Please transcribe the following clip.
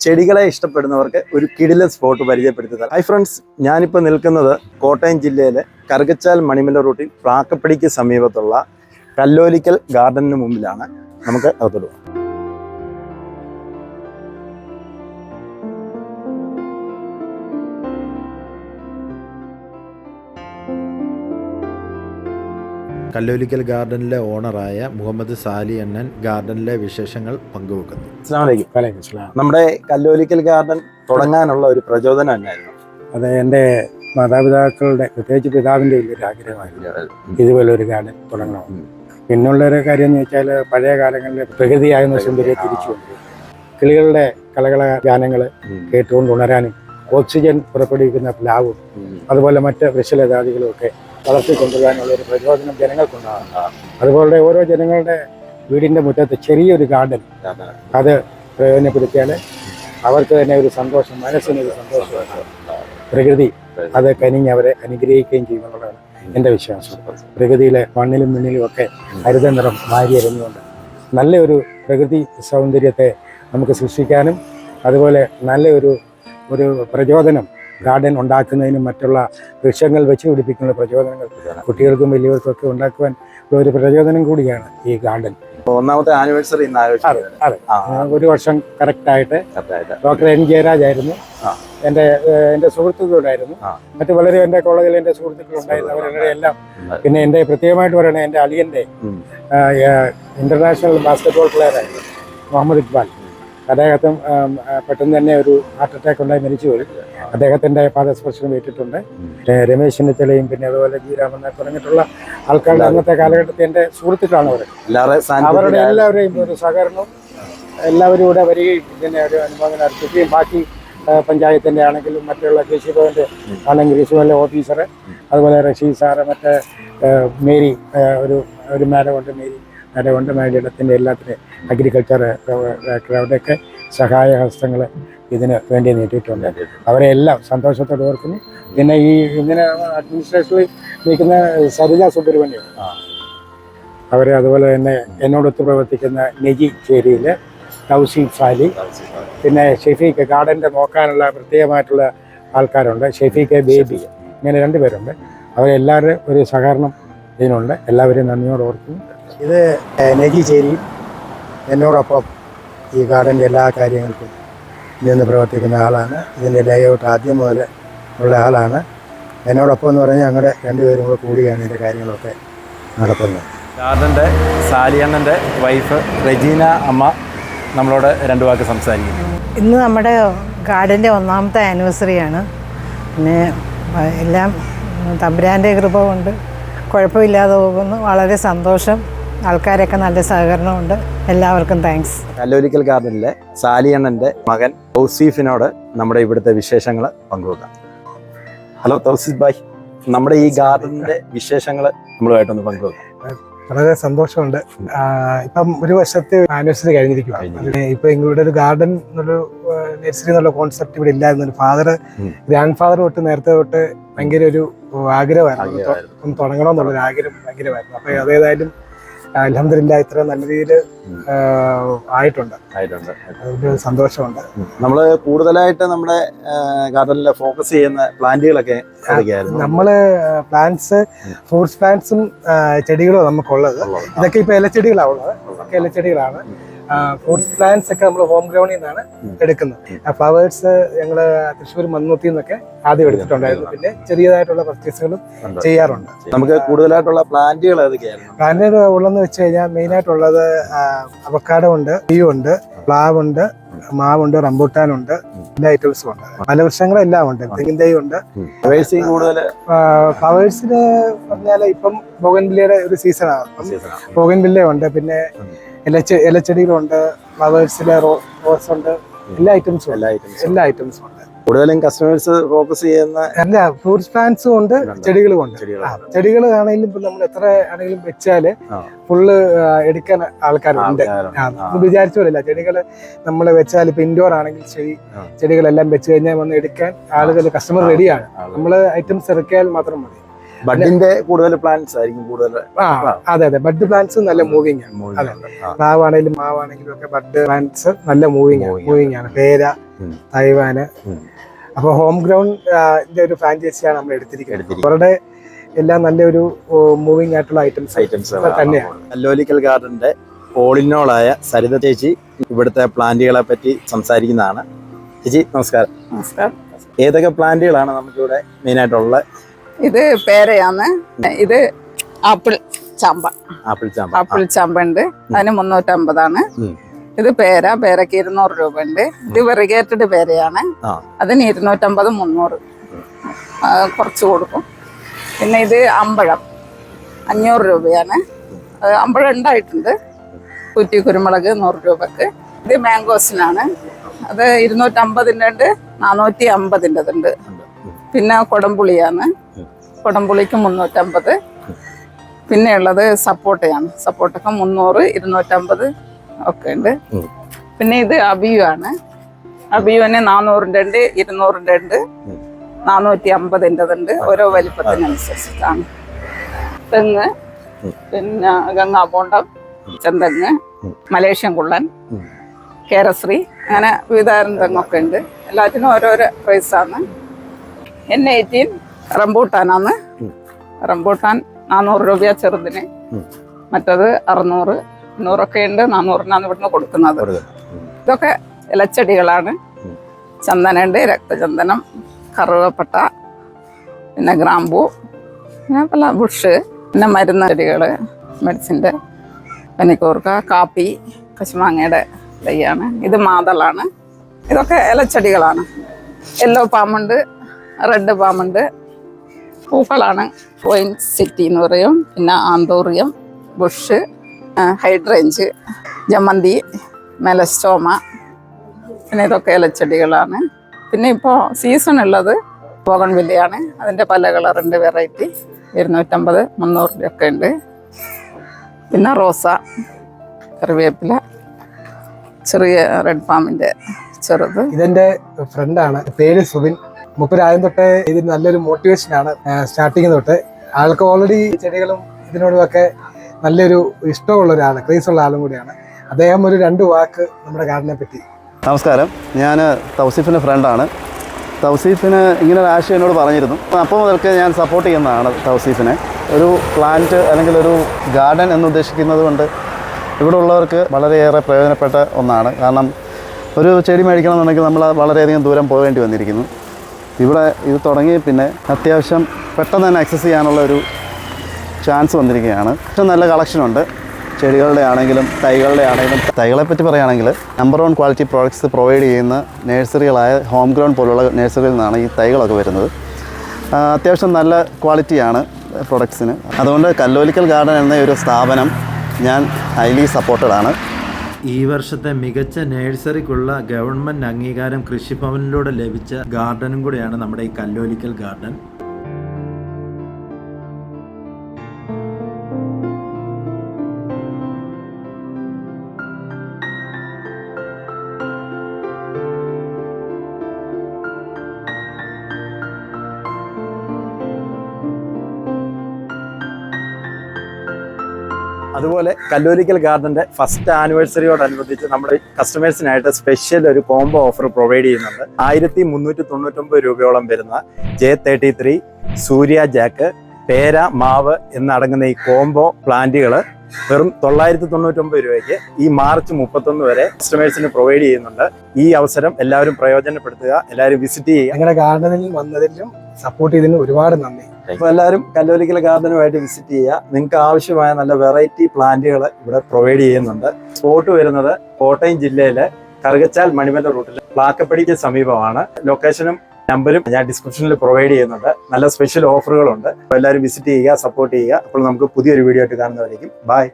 ചെടികളെ ഇഷ്ടപ്പെടുന്നവർക്ക് ഒരു കിടിലൻ സ്പോട്ട് പരിചയപ്പെടുത്തുന്നത് ഹൈ ഫ്രണ്ട്സ് ഞാനിപ്പോൾ നിൽക്കുന്നത് കോട്ടയം ജില്ലയിലെ കറുകച്ചാൽ മണിമല റൂട്ടിൽ പ്രാക്കപ്പടിക്ക് സമീപത്തുള്ള കല്ലോലിക്കൽ ഗാർഡനു മുമ്പിലാണ്. നമുക്ക് അകത്തോട്ട് പോകാം. കല്ലോലിക്കൽ ഗാർഡനിലെ ഓണറായ മുഹമ്മദ് സാലി അണ്ണൻ ഗാർഡനിലെ വിശേഷങ്ങൾ പങ്കുവെക്കുന്നു. നമ്മുടെ കല്ലോലിക്കൽ ഗാർഡൻ തുടങ്ങാനുള്ള ഒരു പ്രചോദനം എന്നായിരുന്നു. അത് എന്റെ മാതാപിതാക്കളുടെ പ്രത്യേകിച്ച് പിതാവിന്റെ വലിയൊരു ആഗ്രഹമായിരുന്നു. ഇതുപോലെ ഒരു ഗാർഡൻ തുടങ്ങണമെന്ന് പിന്നുള്ളൊരു കാര്യം എന്ന് വെച്ചാൽ പഴയ കാലങ്ങളിലെ പ്രകൃതിയാകുന്ന സുന്ദരിയെ തിരിച്ചു കിളികളുടെ കലകള ഗാനങ്ങൾ കേട്ടുകൊണ്ട് ഉണരാനും ഓക്സിജൻ പുറപ്പെടുവിക്കുന്ന പ്ലാവും അതുപോലെ മറ്റ് വൃക്ഷലതാദികളും ഒക്കെ വളർത്തിക്കൊണ്ടുവരാനുള്ള ഒരു പ്രചോദനം ജനങ്ങൾക്കുണ്ടാകും അതുപോലെ ഓരോ ജനങ്ങളുടെ വീടിന്റെ മുറ്റത്ത് ചെറിയൊരു ഗാർഡൻ അത് പ്രയോജനപ്പെടുത്തിയാൽ അവർക്ക് തന്നെ ഒരു സന്തോഷം മനസ്സിനൊരു സന്തോഷം പ്രകൃതി അത് കനിഞ്ഞ് അവരെ അനുഗ്രഹിക്കുകയും ചെയ്യുമെന്നുള്ളതാണ് എന്റെ വിശ്വാസം. പ്രകൃതിയിലെ മണ്ണിലും മണ്ണിലും ഒക്കെ ഹരിത നിറം മാറി എറിഞ്ഞുകൊണ്ട് നല്ലൊരു പ്രകൃതി സൗന്ദര്യത്തെ നമുക്ക് സൃഷ്ടിക്കാനും അതുപോലെ നല്ലൊരു ഒരു പ്രചോദനം ഗാർഡൻ ഉണ്ടാക്കുന്നതിനും മറ്റുള്ള വൃക്ഷങ്ങൾ വെച്ച് പിടിപ്പിക്കുന്ന പ്രചോദനങ്ങൾ കുട്ടികൾക്കും വലിയവർക്കും ഒക്കെ ഉണ്ടാക്കുവാൻ ഉള്ള ഒരു പ്രചോദനം കൂടിയാണ് ഈ ഗാർഡൻ. ഒന്നാമത്തെ ആനിവേഴ്സറി അതെ ഒരു വർഷം കറക്റ്റായിട്ട്. ഡോക്ടർ എൻ ജയരാജ് ആയിരുന്നു. എന്റെ എന്റെ എന്റെ സുഹൃത്തുക്കളുണ്ടായിരുന്നു. മറ്റു വളരെ എന്റെ കോളേജിൽ എന്റെ സുഹൃത്തുക്കളുണ്ടായിരുന്നു. അവരുടെ എല്ലാം. പിന്നെ എന്റെ പ്രത്യേകമായിട്ട് പറയണേ എന്റെ അളിയന്റെ. ഇന്റർനാഷണൽ ബാസ്കറ്റ്ബോൾ പ്ലെയർ ആയിരുന്നു മുഹമ്മദ് ഇക്ബാൽ. അദ്ദേഹത്തും പെട്ടെന്ന് തന്നെ ഒരു ഹാർട്ട് അറ്റാക്ക് ഉണ്ടായി മരിച്ചുപോയി. അദ്ദേഹത്തിന്റെ പാദസ്പർശനം ഏറ്റിട്ടുണ്ട്. രമേശ് ചെന്നിത്തലയും പിന്നെ അതുപോലെ ജി രാമനാഥ് തുടങ്ങിയിട്ടുള്ള ആൾക്കാരുടെ അന്നത്തെ കാലഘട്ടത്തിൽ എന്റെ സുഹൃത്തുക്കളാണ് അവർ. അവരുടെ എല്ലാവരെയും ഒരു സഹകരണവും എല്ലാവരും കൂടെ വരികയും പിന്നെ ഒരു അനുമോദനം അർപ്പിക്കുകയും ബാക്കി പഞ്ചായത്തിന്റെ ആണെങ്കിലും മറ്റുള്ള കൃഷിഭവന്റെ ആണെങ്കിൽ കൃഷിഭവനിലെ ഓഫീസർ അതുപോലെ റഷീദ് സാറ് മറ്റേ മേരി ഒരു ഒരു മാഡം ഉണ്ട് മേരി മാഡം ഉണ്ട് മാഡിടത്തിന്റെ അഗ്രികൾച്ചർ അവരുടെയൊക്കെ സഹായ ഹസ്തങ്ങൾ ഇതിന് വേണ്ടി നീട്ടിയിട്ടുണ്ട്. അവരെ എല്ലാം സന്തോഷത്തോടെ ഓർക്കുന്നു. പിന്നെ ഈ ഇങ്ങനെ അഡ്മിനിസ്ട്രേഷനിൽ നിൽക്കുന്ന സരിത സുബ്രഹ്മണ്യം. അവർ അതുപോലെ തന്നെ എന്നോടൊത്ത് പ്രവർത്തിക്കുന്ന നെജി ചേരിയിൽ തൗസീഫ് സാലി പിന്നെ ഷെഫീക്ക് ഗാർഡന്റെ നോക്കാനുള്ള പ്രത്യേകമായിട്ടുള്ള ആൾക്കാരുണ്ട്. ഷെഫീക്ക് ബേബി ഇങ്ങനെ രണ്ടുപേരുണ്ട് അവരെല്ലാവരും ഒരു സഹകരണം ഇതിനുണ്ട്. എല്ലാവരെയും നന്ദിയോട് ഓർക്കുന്നു. ഇത് നെജി ചേരി എന്നോടൊപ്പം ഈ ഗാർഡന്റെ എല്ലാ കാര്യങ്ങൾക്കും നിന്ന് പ്രവർത്തിക്കുന്ന ആളാണ്. ഇതിന്റെ ലേഔട്ട് ആദ്യം മുതൽ ഉള്ള ആളാണ്. എന്നോടൊപ്പം എന്ന് പറഞ്ഞാൽ ഞങ്ങളുടെ രണ്ടുപേരും കൂടെ കൂടിയാണ് ഇതിന്റെ കാര്യങ്ങളൊക്കെ നടത്തുന്നത്. ഗാർഡന്റെ സാലിയണ്ണന്റെ വൈഫ് റെജീന അമ്മ നമ്മളോട് രണ്ട് വാക്ക് സംസാരിക്കുന്നു. ഇന്ന് നമ്മുടെ ഗാർഡന്റെ ഒന്നാമത്തെ ആനിവേഴ്സറിയാണ് പിന്നെ എല്ലാം തമ്പുരാന്റെ കൃപ കൊണ്ട് കുഴപ്പമില്ലാതെ പോകുന്നു. വളരെ സന്തോഷം. ആൾക്കാരൊക്കെ നല്ല സഹകരണമുണ്ട്. എല്ലാവർക്കും താങ്ക്സ് കല്ലോരിക്കൽ ഗാർഡനിലെ സാലിയണ്ണന്റെ മകൻ തൗസീഫിനോട് നമ്മുടെ ഇവിടുത്തെ വിശേഷങ്ങൾ പങ്കുവെക്കാം. ഹലോ തൗസീഫ് ഭായ്. നമ്മുടെ ഈ ഗാർഡനിന്റെ വിശേഷങ്ങൾ നമ്മളുമായിട്ടൊന്ന് പങ്കുവെക്കാം. വളരെ സന്തോഷമുണ്ട്. ഇപ്പം ഒരു വർഷത്തെ ആനിവേഴ്സറി കഴിഞ്ഞിരിക്കുകയാണ് ഇപ്പൊ ഇവിടെ ഒരു ഗാർഡൻ എന്നൊരു നഴ്സറി എന്നുള്ള കോൺസെപ്റ്റ് ഇവിടെ ഇല്ലായിരുന്നു ഫാദർ ഗ്രാൻഡ് ഫാദർ തൊട്ട് നേരത്തെ തൊട്ട് ഭയങ്കര ഒരു ആഗ്രഹമായിരുന്നു. ആഗ്രഹമായിരുന്നു. ഒന്ന് തുടങ്ങണമെന്നുള്ളൊരു ആഗ്രഹം ഭയങ്കരമായിരുന്നു. അപ്പൊ അതേതായാലും അലഹമില്ല ഇത്ര നല്ല രീതിയിൽ ആയിട്ടുണ്ട്. ആയിട്ടുണ്ട്. അതിന്റെ സന്തോഷമുണ്ട്. നമ്മൾ കൂടുതലായിട്ട് നമ്മുടെ ഗാർഡനിൽ ഫോക്കസ് ചെയ്യുന്ന പ്ലാന്റുകളൊക്കെ നമ്മൾ പ്ലാന്റ്സ് ഫ്രൂട്ട്സ് പ്ലാന്റ്സും ചെടികളും നമുക്കുള്ളത്. ഇതൊക്കെ ഇപ്പൊ ഇലച്ചെടികളാണ് ഉള്ളത്. ഇലച്ചെടികളാണ്. ഫ്രൂട്ട്സ് പ്ലാന്റ്സ് ഒക്കെ നമ്മൾ ഹോം ഗ്രൗണ്ടിൽ നിന്നാണ് എടുക്കുന്നത്. ആ ഫ്ലവേഴ്സ് ഞങ്ങൾ തൃശ്ശൂർ മണ്ണുത്തി നിന്നൊക്കെ ആദ്യം എടുത്തിട്ടുണ്ടായിരുന്നു. പിന്നെ ചെറിയതായിട്ടുള്ള പർച്ചേസുകളും ചെയ്യാറുണ്ട്. നമുക്ക് കൂടുതലായിട്ടുള്ള പ്ലാന്റുകൾ പ്ലാന്റുകൾ പ്ലാന്റ് ഉള്ളതെന്ന് വെച്ച് കഴിഞ്ഞാൽ മെയിൻ ആയിട്ടുള്ളത് അവക്കാടോ ഉണ്ട് ടീ ഉണ്ട് പ്ലാവ് ഉണ്ട് മാവുണ്ട് റംബൂട്ടാനുണ്ട് എല്ലാ ഐറ്റംസും ഉണ്ട്. ഫലവൃക്ഷങ്ങളും എല്ലാം ഉണ്ട്. തെങ്ങിൻ ഉണ്ട്. ഫ്ലവേഴ്സിന് പറഞ്ഞാൽ ഇപ്പം ബോഗൻവില്ലയുടെ ഒരു സീസണാണ് ബോഗൻവില്ല ഉണ്ട് പിന്നെ ഇലച്ചെടികളുണ്ട് ഫ്ലവേഴ്സിലെ റോസ് ഉണ്ട് എല്ലാ ഐറ്റംസും എല്ലാ ഐറ്റംസും എല്ലാ ഐറ്റംസും ഉണ്ട്. കൂടുതലും കസ്റ്റമേഴ്സ് ഫോക്കസ് ചെയ്യുന്ന അല്ല ഫ്രൂട്ട്സ് പ്ലാന്റ്സും ഉണ്ട്. ചെടികളും ഉണ്ട്. ചെടികൾ ആണെങ്കിലും ഇപ്പൊ നമ്മൾ എത്ര ആണെങ്കിലും വെച്ചാൽ. ഫുള്ള് എടുക്കാൻ ആൾക്കാരുണ്ട്. വിചാരിച്ചു. നമ്മൾ ചെടികൾ നമ്മൾ വെച്ചാൽ ഇപ്പൊ ഇൻഡോർ ആണെങ്കിൽ ശരി ചെടികളെല്ലാം വെച്ച് കഴിഞ്ഞാൽ വന്ന് എടുക്കാൻ ആളുകൾ കസ്റ്റമർ റെഡിയാണ്. നമ്മൾ ഐറ്റംസ് ഇറക്കിയാൽ മാത്രം മതി. ബഡിന്റെ കൂടുതൽ പ്ലാന്റ്സ് ആയിരിക്കും കൂടുതൽ. അതെ അതെ. ബഡ് പ്ലാന്റ്സ് നല്ല മൂവിങ് ആണ്. അതെ. പ്ലാവാണെങ്കിലും മാവാണെങ്കിലും ഒക്കെ ബഡ് പ്ലാന്റ്സ് നല്ല മൂവിങ് ആണ്. മൂവിങ് ആണ്. പേര തൈവാന്. അപ്പോൾ ഹോം ഗ്രൗണ്ട് ഒരു ഫ്രാഞ്ചൈസിയാണ് നമ്മൾ എടുത്തിരിക്കുന്നത്. അവരുടെ എല്ലാം നല്ലൊരു മൂവിങ് ആയിട്ടുള്ള ഐറ്റംസ് ഐറ്റംസ് തന്നെയാണ്. അല്ലോലിക്കൽ ഗാർഡന്റെ ഓളിനോളായ സരിത ചേച്ചി ഇവിടുത്തെ പ്ലാന്റുകളെ പറ്റി സംസാരിക്കുന്നതാണ്. ചേച്ചി നമസ്കാരം. നമസ്കാരം. ഏതൊക്കെ പ്ലാന്റുകളാണ് നമുക്കിവിടെ മെയിനായിട്ടുള്ള ഇത് പേരയാണ്. ഇത് ആപ്പിൾ ചാമ്പ. ആപ്പിൾ ചാമ്പ. ആപ്പിൾ ചാമ്പ ഉണ്ട് അതിന് മുന്നൂറ്റമ്പതാണ്. ഇത് പേര പേരക്ക് ഇരുന്നൂറ് രൂപ ഉണ്ട് ഇത് വെറിഗേറ്റഡ് പേരയാണ്. അതിന് ഇരുന്നൂറ്റമ്പത് മുന്നൂറ്. കുറച്ച് കൊടുക്കും. പിന്നെ ഇത് അമ്പഴം. അഞ്ഞൂറ് രൂപയാണ്. അമ്പഴം ഉണ്ടായിട്ടുണ്ട്. കുറ്റി കുരുമുളക് നൂറ് രൂപക്ക്. ഇത് മാംഗോസിനാണ്. അത് ഇരുന്നൂറ്റമ്പതിന്റെ ഉണ്ട് നാനൂറ്റി അമ്പതിന്റെ ഉണ്ട് പിന്നെ കൊടംപുളിയാണ്. കൊടംപുളിക്ക് മുന്നൂറ്റമ്പത്. പിന്നെ ഉള്ളത് സപ്പോട്ടയാണ്. സപ്പോട്ടക്ക് മുന്നൂറ് ഇരുന്നൂറ്റമ്പത് ഒക്കെ ഉണ്ട്. പിന്നെ ഇത് അബിയു ആണ്. അബിയുവിന് നാനൂറിന്റെ ഉണ്ട് ഇരുന്നൂറിന്റെ ഉണ്ട്. നാനൂറ്റി അമ്പതിന്റെതുണ്ട് ഓരോ വലിപ്പത്തിനനുസരിച്ചിട്ടാണ്. തെങ്ങ് പിന്നെ ഗംഗാബോണ്ടം ചെന്തെങ്ങ്. മലേഷ്യൻ കുള്ളൻ കേരശ്രീ അങ്ങനെ വിവിധ തരം തെങ്ങൊക്കെ ഉണ്ട്. എല്ലാത്തിനും ഓരോരോ പ്രൈസാണ് എൻ എയ്റ്റീൻ റംബൂട്ടാനാണ് റംബൂട്ടാൻ നാനൂറ് രൂപ ചെറുതിന്. മറ്റത് അറുന്നൂറ്. നൂറൊക്കെ ഉണ്ട് നാനൂറിനാണ് ഇവിടുന്ന് കൊടുക്കുന്നത്. ഇതൊക്കെ ഇലച്ചെടികളാണ്. ചന്ദനുണ്ട് രക്തചന്ദനം കറുവപ്പട്ട പിന്നെ ഗ്രാമ്പൂ പിന്നെ പല ബുഷ് പിന്നെ മരുന്ന് ചെടികൾ മെഡിസിന്റെ പനിക്കൂർക്ക കാപ്പി കശുമാങ്ങയുടെ തൈയാണ്. ഇത് മാതളാണ്. ഇതൊക്കെ ഇലച്ചെടികളാണ്. Yellow പാമ്പുണ്ട് red പാമ്പുണ്ട്. പൂക്കളാണ്. പോയിന്റ് സിറ്റി എന്ന് പറയും. പിന്നെ ആന്തോറിയം ബുഷ് ഹൈഡ്രേഞ്ച് ജമന്തി മെലസ്റ്റോമ. പിന്നെ ഇതൊക്കെ ഇലച്ചെടികളാണ്. പിന്നെ ഇപ്പോൾ സീസൺ ഉള്ളത് പോകൺ വില്ലയാണ്. അതിന്റെ പല കളറുണ്ട് വെറൈറ്റി ഇരുന്നൂറ്റമ്പത് മുന്നൂറ് രൂപയൊക്കെ ഉണ്ട്. പിന്നെ റോസ കറിവേപ്പില ചെറിയ റെഡ് ഫാമിന്റെ ചെറുത്. ഇതെന്റെ ഫ്രണ്ടാണ് പേര് സുബിൻ. മുപ്പര് ആദ്യം തൊട്ടേ ഇതിന് നല്ലൊരു മോട്ടിവേഷൻ ആണ് സ്റ്റാർട്ടിങ് തൊട്ട്. ആൾക്ക് ഓൾറെഡി ചെടികളും ഇതിനോടൊക്കെ നല്ലൊരു ഇഷ്ടമുള്ള ഒരാളാണ് ക്രേസ് ഉള്ള ആളും കൂടിയാണ്. അദ്ദേഹം ഒരു രണ്ട് വാക്ക് നമ്മുടെ ഗാർഡനെ പറ്റി. നമസ്കാരം. ഞാൻ തൗസീഫിന്റെ ഫ്രണ്ടാണ് തൗസീഫിന് ഇങ്ങനെ ഒരു ആശയം എന്നോട് പറഞ്ഞിരുന്നു. അപ്പോൾ മുതൽക്ക് ഞാൻ സപ്പോർട്ട് ചെയ്യുന്നതാണ് തൗസീഫിനെ. ഒരു പ്ലാന്റ് അല്ലെങ്കിൽ ഒരു ഗാർഡൻ എന്ന് ഉദ്ദേശിക്കുന്നത് കൊണ്ട് ഇവിടെ ഉള്ളവർക്ക് വളരെയേറെ പ്രയോജനപ്പെട്ട ഒന്നാണ്. കാരണം ഒരു ചെടി മേടിക്കണമെന്നുണ്ടെങ്കിൽ നമ്മൾ വളരെയധികം ദൂരം പോകേണ്ടി വന്നിരിക്കുന്നു. ഇവിടെ ഇത് തുടങ്ങി പിന്നെ അത്യാവശ്യം പെട്ടെന്ന് തന്നെ ആക്സസ് ചെയ്യാനുള്ള ഒരു ചാൻസ് വന്നിരിക്കുകയാണ്. ഏറ്റവും നല്ല കളക്ഷനുണ്ട് ചെടികളുടെ ആണെങ്കിലും തൈകളുടെ ആണെങ്കിലും. തൈകളെ പറ്റി പറയുകയാണെങ്കിൽ number one quality products provide ചെയ്യുന്ന നഴ്സറികളായ ഹോം ഗ്രൗണ്ട് പോലുള്ള നഴ്സറിയിൽ നിന്നാണ് ഈ തൈകളൊക്കെ വരുന്നത്. അത്യാവശ്യം നല്ല ക്വാളിറ്റിയാണ് പ്രൊഡക്ട്സിന് അതുകൊണ്ട് കല്ലോലിക്കൽ ഗാർഡൻ എന്ന ഒരു സ്ഥാപനം ഞാൻ ഹൈലി സപ്പോർട്ടഡ് ആണ്. ഈ വർഷത്തെ മികച്ച നഴ്സറിക്കുള്ള ഗവൺമെന്റ് അംഗീകാരം കൃഷിഭവനിലൂടെ ലഭിച്ച ഗാർഡനും കൂടെയാണ് നമ്മുടെ ഈ കല്ലോലിക്കൽ ഗാർഡൻ. അതുപോലെ കല്ലൂരിക്കൽ ഗാർഡന്റെ ഫസ്റ്റ് ആനിവേഴ്സറിയോടനുബന്ധിച്ച് നമ്മുടെ കസ്റ്റമേഴ്സിനായിട്ട് സ്പെഷ്യൽ ഒരു കോംബോ ഓഫർ പ്രൊവൈഡ് ചെയ്യുന്നുണ്ട്. ആയിരത്തി മുന്നൂറ്റി തൊണ്ണൂറ്റൊമ്പത് രൂപയോളം വരുന്ന J thirty three Surya jack പേര മാവ് എന്നടങ്ങുന്ന ഈ കോംബോ പ്ലാന്റുകൾ വെറും തൊള്ളായിരത്തി തൊണ്ണൂറ്റൊമ്പത് രൂപയ്ക്ക് ഈ മാർച്ച് മുപ്പത്തൊന്ന് വരെ കസ്റ്റമേഴ്സിന് പ്രൊവൈഡ് ചെയ്യുന്നുണ്ട്. ഈ അവസരം എല്ലാവരും പ്രയോജനപ്പെടുത്തുക എല്ലാവരും വിസിറ്റ് ചെയ്യുക. ഞങ്ങളുടെ ഗാർഡനിൽ വന്നതിലും സപ്പോർട്ട് ചെയ്തതിനും ഒരുപാട് നന്ദി. അപ്പൊ എല്ലാവരും കല്ലോലിക്കൽ ഗാർഡനുമായിട്ട് വിസിറ്റ് ചെയ്യുക. നിങ്ങൾക്ക് ആവശ്യമായ നല്ല വെറൈറ്റി പ്ലാന്റുകൾ ഇവിടെ പ്രൊവൈഡ് ചെയ്യുന്നുണ്ട്. സ്പോട്ട് വരുന്നത് കോട്ടയം ജില്ലയിലെ കറുകച്ചാൽ മണിമല റൂട്ടിൽ പ്ലാക്കപ്പടിക്ക് സമീപമാണ്. ലൊക്കേഷനും നമ്പരും ഞാൻ ഡിസ്ക്രിപ്ഷനിൽ പ്രൊവൈഡ് ചെയ്യുന്നുണ്ട്. നല്ല സ്പെഷ്യൽ ഓഫറുകളുണ്ട് അപ്പോൾ എല്ലാവരും വിസിറ്റ് ചെയ്യുക സപ്പോർട്ട് ചെയ്യുക. അപ്പോൾ നമുക്ക് പുതിയൊരു വീഡിയോ ആയിട്ട് കാണുന്നതായിരിക്കും ബൈ